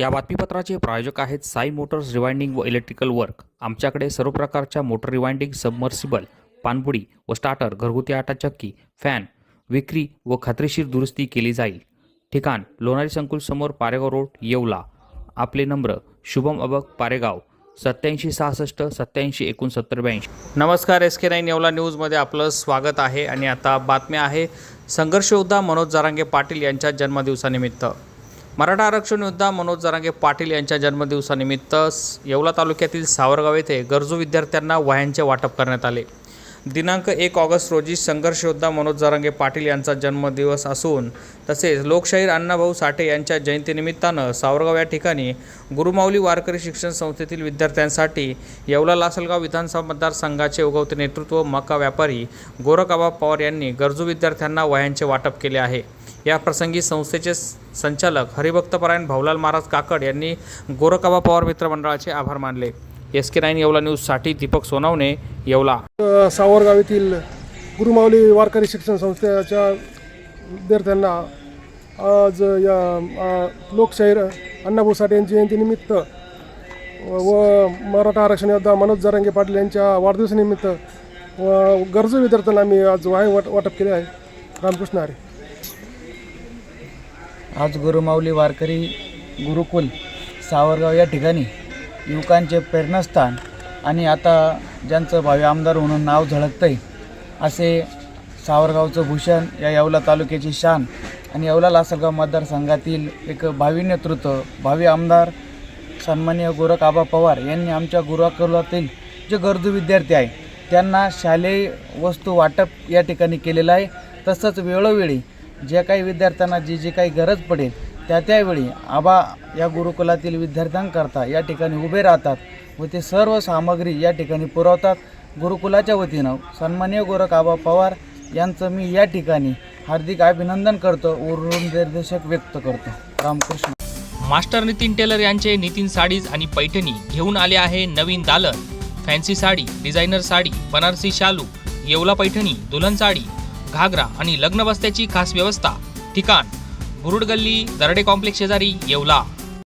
या बातमीपत्राचे प्रायोजक आहेत साई मोटर्स रिवाइंडिंग व इलेक्ट्रिकल वर्क. आमच्याकडे सर्व प्रकारच्या मोटर रिवाइंडिंग सबमर्सिबल पाणबुडी व स्टार्टर घरगुती आटा चक्की फॅन विक्री व खात्रीशीर दुरुस्ती केली जाईल. ठिकाण लोणारी संकुल समोर पारेगाव रोड येवला. आपले नंबर शुभम अबक पारेगाव. सत्याऐंशी सहासष्ट सत्याऐंशी एकोणसत्तर ब्याऐंशी. नमस्कार एस के नाईन येवला न्यूजमध्ये आपलं स्वागत आहे आणि आता बातम्या आहे संघर्षयोद्धा मनोज जारांगे पाटील यांच्या जन्मदिवसानिमित्त. मराठा आरक्षण योद्धा मनोज जरांगे पाटील यांच्या जन्मदिवसानिमित्त येवला तालुक्यातील सावरगाव येथे गरजू विद्यार्थ्यांना वह्यांचे वाटप करण्यात आले. दिनांक एक ऑगस्ट रोजी संघर्ष योद्धा मनोज जरांगे पाटील यांचा जन्मदिवस असून तसेच लोकशाहीर अण्णाभाऊ साठे यांच्या जयंतीनिमित्तानं सावरगाव या ठिकाणी गुरुमाऊली वारकरी शिक्षण संस्थेतील विद्यार्थ्यांसाठी येवला लासलगाव विधानसभा मतदारसंघाचे उगवते नेतृत्व मका व्यापारी गोरखाबा पवार यांनी गरजू विद्यार्थ्यांना वह्यांचे वाटप केले आहे. या प्रसंगी संस्थेचे संचालक हरिभक्तपरायण भाऊलाल महाराज काकड यांनी गोरखाबा पवार मित्र मंडळाचे आभार मानले. एस के नाईन येवला न्यूजसाठी दीपक सोनावणे येवला. सावरगाव येथील गुरुमाऊली वारकरी शिक्षण संस्थेच्या विद्यार्थ्यांना आज या लोकशाहीर अण्णाभाऊ साठे यांची जयंतीनिमित्त व मराठा आरक्षण योद्धा मनोज जरंगे पाटील यांच्या वाढदिवसानिमित्त व गरजू विद्यार्थ्यांना आम्ही आज वाय वाट वाटप केले आहे. रामकृष्ण हरे. आज गुरुमाऊली वारकरी गुरुकुल सावरगाव या ठिकाणी युवकांचे प्रेरणास्थान आणि आता ज्यांचं भावी आमदार म्हणून नाव झळकतंय असे सावरगावचं भूषण या येवला तालुक्याची शान आणि येवला लासलगाव मतदारसंघातील एक भावी नेतृत्व भावी आमदार सन्माननीय गोरख आबा पवार यांनी आमच्या गुरुकुलातील जे गरजू विद्यार्थी आहे त्यांना शालेय वस्तू वाटप या ठिकाणी केलेलं आहे. तसंच वेळोवेळी जे काही विद्यार्थ्यांना जी जी काही गरज पडेल त्या त्यावेळी आबा या गुरुकुलातील विद्यार्थ्यांकरता या ठिकाणी उभे राहतात व ते सर्व सामग्री या ठिकाणी पुरवतात. गुरुकुलाच्या वतीनं सन्मान्य गोरख आबा पवार यांचं मी या ठिकाणी हार्दिक अभिनंदन करतो उरून निर्देशक व्यक्त करतो. रामकृष्ण. मास्टर नितीन टेलर यांचे नितीन साडीज आणि पैठणी घेऊन आले आहे नवीन दालन. फॅन्सी साडी डिझायनर साडी बनारसी शालू येवला पैठणी दुल्हन साडी घागरा आणि लग्न बस्त्याची खास व्यवस्था. ठिकाण बुरुड गल्ली दरडे कॉम्प्लेक्स शेजारी येवला.